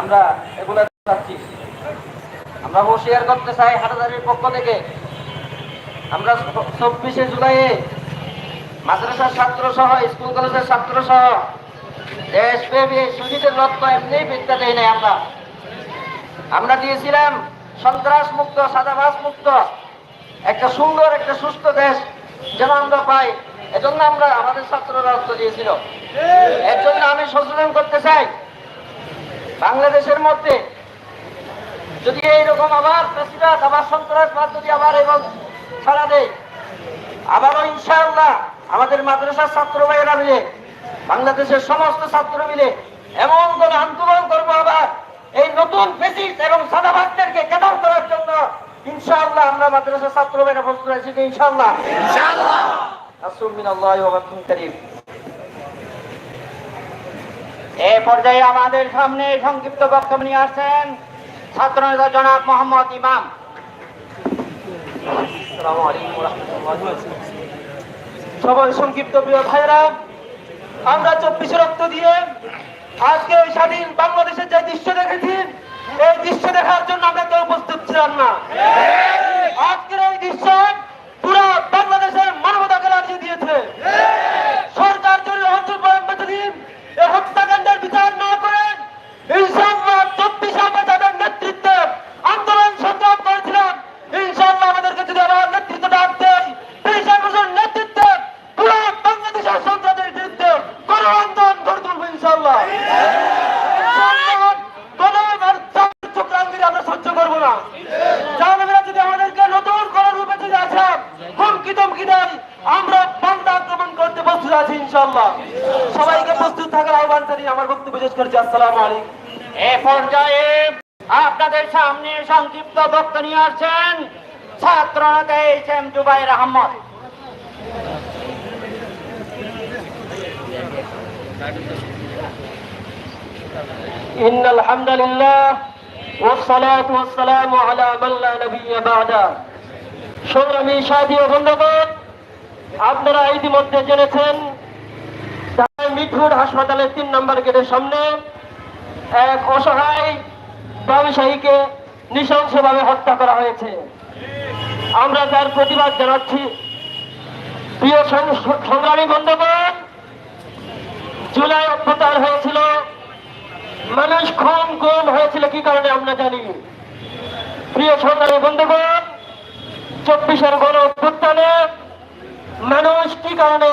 আমরা এগুলো চাচ্ছি। আমরা হুঁশিয়ার করতে চাই হাটাদারির পক্ষ থেকে। আমরা চব্বিশে জুলাইয়ে মাদ্রাসার ছাত্র সহ স্কুল কলেজের ছাত্র সহ দেশব্যাপী সুজিতের রক্ত এমনি বিদ্যা দেই নাই আমরা। আমরা দিয়েছিলাম সন্ত্রাস মুক্ত সাদাবাস মুক্ত একটা সুন্দর, একটা সুস্থ দেশ যেন আমরা পাই। এজন্য আমরা আমাদের ছাত্ররা রক্ত দিয়েছিল। এর জন্য আমি সংশোধন করতে চাই। বাংলাদেশের মধ্যে যদি এইরকম আবার প্রেসিডেন্ট আবার সন্ত্রাসবাদ যদি আবার এবং ছাড়া দেয় আবারও ইনশাআল্লাহ আমাদের মাদ্রাসার ছাত্র ভাইয়েরা মিলে বাংলাদেশের সমস্ত ছাত্র মিলে এমন কোন আন্দোলন করব আবার এই নতুন ফেসিস এবং সাদাবাদদেরকে কেদার করার জন্য ইনশাআল্লাহ আমরা মাদ্রাসার ছাত্র ভাইয়েরা প্রস্তুত আছি ইনশাআল্লাহ। ইনশাআল্লাহ। কারীম। এ পর্যায়ে আমাদের সামনে সংক্ষিপ্ত বক্তব্য নিয়ে আসছেন ছাত্র নেতা জনাব মোহাম্মদ ইমাম। সবাই সংক্ষিপ্ত প্রিয় ভাইরা আমরা চব্বিশে রক্ত দিয়ে আজকে ওই স্বাধীন বাংলাদেশের যে দৃশ্য দেখেছি এই দৃশ্য দেখার জন্য আমরা কেউ উপস্থিত ছিলাম না। আছি ইনশাআল্লাহ সবাইকে প্রস্তুত থাকার আহ্বান জানিয়ে আমার বক্তব্য শেষ করছি আসসালামু আলাইকুম এ পর্যায়ে আপনাদের সামনে সংক্ষিপ্ত বক্তব্য নিয়ে আসছেন ছাত্র নেতা এইচ এম জুবাইর আহমদ إن الحمد لله والصلاة والسلام على من لا نبي بعده সংগ্রামী সাথী ও বন্ধুগণ আপনারা ইতিমধ্যে জেনেছেন মিঠুর হাসপাতালের তিন নম্বর গেটের সামনে এক অসহায় ব্যবসায়ীকে নৃশংসভাবে হত্যা করা হয়েছে। আমরা তার প্রতিবাদ জানাচ্ছি। প্রিয় সংগ্রামী বন্ধুগণ, জুলাই অভ্যুত্থান হয়েছিল। মানুষ খুন, গুম হয়েছিল, কি কারণে আমরা জানি? প্রিয় সংগ্রামী বন্ধুগণ, চব্বিশের গণ অভ্যুত্থানে মানুষ কি কারণে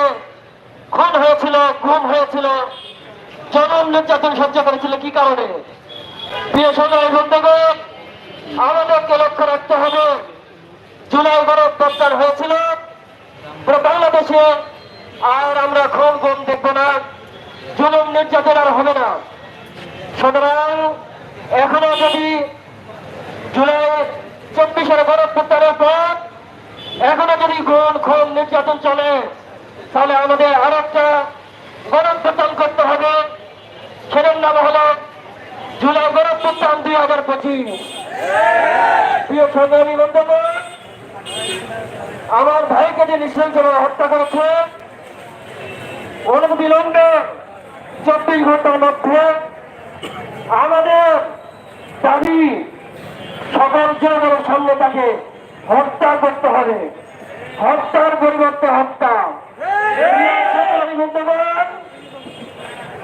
খুন হয়েছিল, গুম হয়েছিল, জনম নির্যাতন সহ্য করেছিল কি কারণে? প্রিয় বন্ধুগণ, আমাদেরকে লক্ষ্য রাখতে হবে, জুলাই গণ অভ্যুত্থান হয়েছিল। বাংলাদেশে আর আমরা খুন গুম দেখব না, জুলুম নির্যাতন আর হবে না। সুতরাং এখনও যদি জুলাই চব্বিশের গণপ্রত্যানের পর এখনও যদি গুণ খুন নির্যাতন চলে, তাহলে আমাদের আর একটা গণপ্রত্যান করতে হবে। সেটার নাম হলো জুলাই গণপ্রত্যান দুই হাজার পঁচিশ। আমার ভাইকে যে নৃশংসভাবে হত্যা করেছে অনবিলম্বে চব্বিশ ঘণ্টার মধ্যে আমাদের দাবি সকল জনগণের সামনে তাকে হত্যা করতে হবে। হত্যার পরিবর্তে হত্যা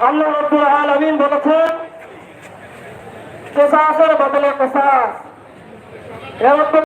আল্লাহ আল্লাহ আমিন বলেছেন কেসাসের বদলে কেসাস।